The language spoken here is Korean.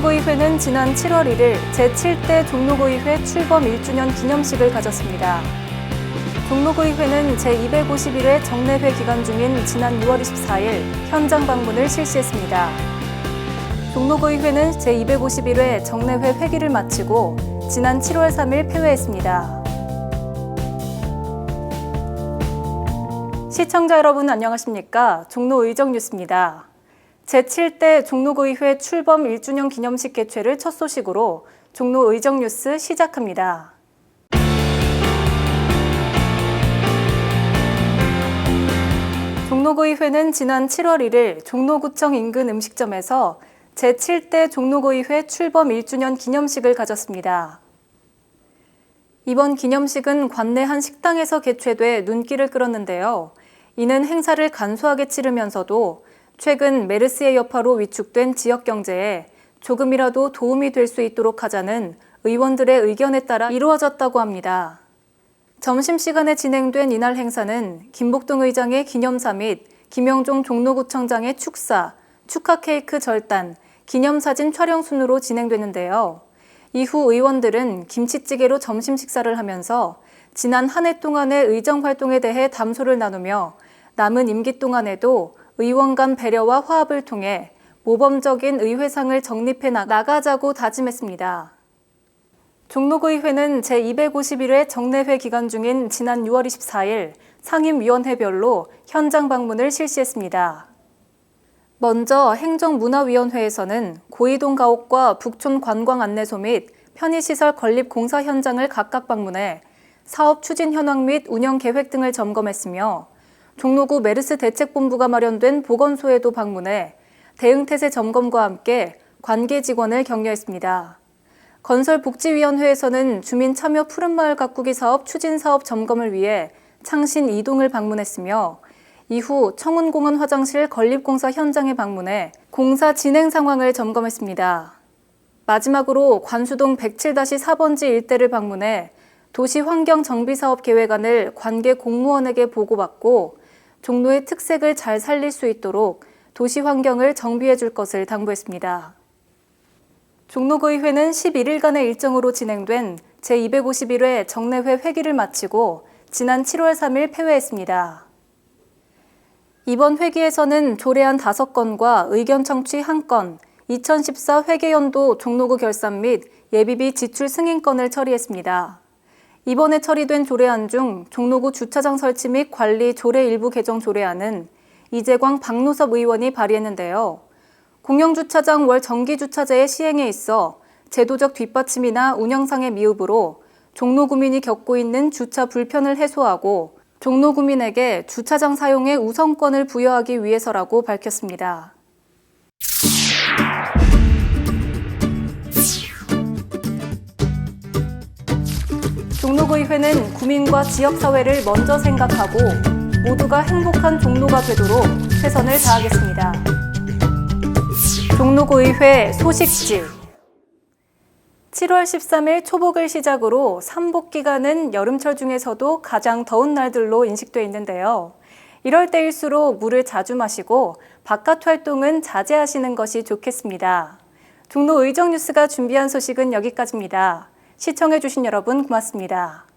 종로구의회는 지난 7월 1일 제7대 종로구의회 출범 1주년 기념식을 가졌습니다. 종로구의회는 제251회 정례회 기간 중인 지난 6월 24일 현장 방문을 실시했습니다. 종로구의회는 제251회 정례회 회기를 마치고 지난 7월 3일 폐회했습니다. 시청자 여러분 안녕하십니까? 종로의정 뉴스입니다. 제7대 종로구의회 출범 1주년 기념식 개최를 첫 소식으로 종로 의정 뉴스 시작합니다. 종로구의회는 지난 7월 1일 종로구청 인근 음식점에서 제7대 종로구의회 출범 1주년 기념식을 가졌습니다. 이번 기념식은 관내 한 식당에서 개최돼 눈길을 끌었는데요. 이는 행사를 간소하게 치르면서도 최근 메르스의 여파로 위축된 지역 경제에 조금이라도 도움이 될 수 있도록 하자는 의원들의 의견에 따라 이루어졌다고 합니다. 점심시간에 진행된 이날 행사는 김복동 의장의 기념사 및 김영종 종로구청장의 축사, 축하 케이크 절단, 기념사진 촬영 순으로 진행되는데요. 이후 의원들은 김치찌개로 점심 식사를 하면서 지난 한 해 동안의 의정 활동에 대해 담소를 나누며 남은 임기 동안에도 의원 간 배려와 화합을 통해 모범적인 의회상을 정립해 나- 나가자고 다짐했습니다. 종로구의회는 제251회 정례회 기간 중인 지난 6월 24일 상임위원회별로 현장 방문을 실시했습니다. 먼저 행정문화위원회에서는 고이동 가옥과 북촌 관광 안내소 및 편의시설 건립 공사 현장을 각각 방문해 사업 추진 현황 및 운영 계획 등을 점검했으며 종로구 메르스 대책본부가 마련된 보건소에도 방문해 대응태세 점검과 함께 관계 직원을 격려했습니다. 건설복지위원회에서는 주민 참여 푸른마을 가꾸기 사업 추진 사업 점검을 위해 창신 이동을 방문했으며 이후 청운공원 화장실 건립공사 현장에 방문해 공사 진행 상황을 점검했습니다. 마지막으로 관수동 107-4번지 일대를 방문해 도시환경정비사업 계획안을 관계 공무원에게 보고받고 종로의 특색을 잘 살릴 수 있도록 도시 환경을 정비해 줄 것을 당부했습니다. 종로구의회는 11일간의 일정으로 진행된 제251회 정례회 회기를 마치고 지난 7월 3일 폐회했습니다. 이번 회기에서는 조례안 5건과 의견 청취 1건, 2014 회계연도 종로구 결산 및 예비비 지출 승인건을 처리했습니다. 이번에 처리된 조례안 중 종로구 주차장 설치 및 관리 조례 일부 개정 조례안은 이재광 박노섭 의원이 발의했는데요. 공영주차장 월 정기주차제의 시행에 있어 제도적 뒷받침이나 운영상의 미흡으로 종로구민이 겪고 있는 주차 불편을 해소하고 종로구민에게 주차장 사용의 우선권을 부여하기 위해서라고 밝혔습니다. 종로구의회는 구민과 지역사회를 먼저 생각하고 모두가 행복한 종로가 되도록 최선을 다하겠습니다. 종로구의회 소식지 7월 13일 초복을 시작으로 삼복 기간은 여름철 중에서도 가장 더운 날들로 인식돼 있는데요. 이럴 때일수록 물을 자주 마시고 바깥 활동은 자제하시는 것이 좋겠습니다. 종로 의정 뉴스가 준비한 소식은 여기까지입니다. 시청해주신 여러분 고맙습니다.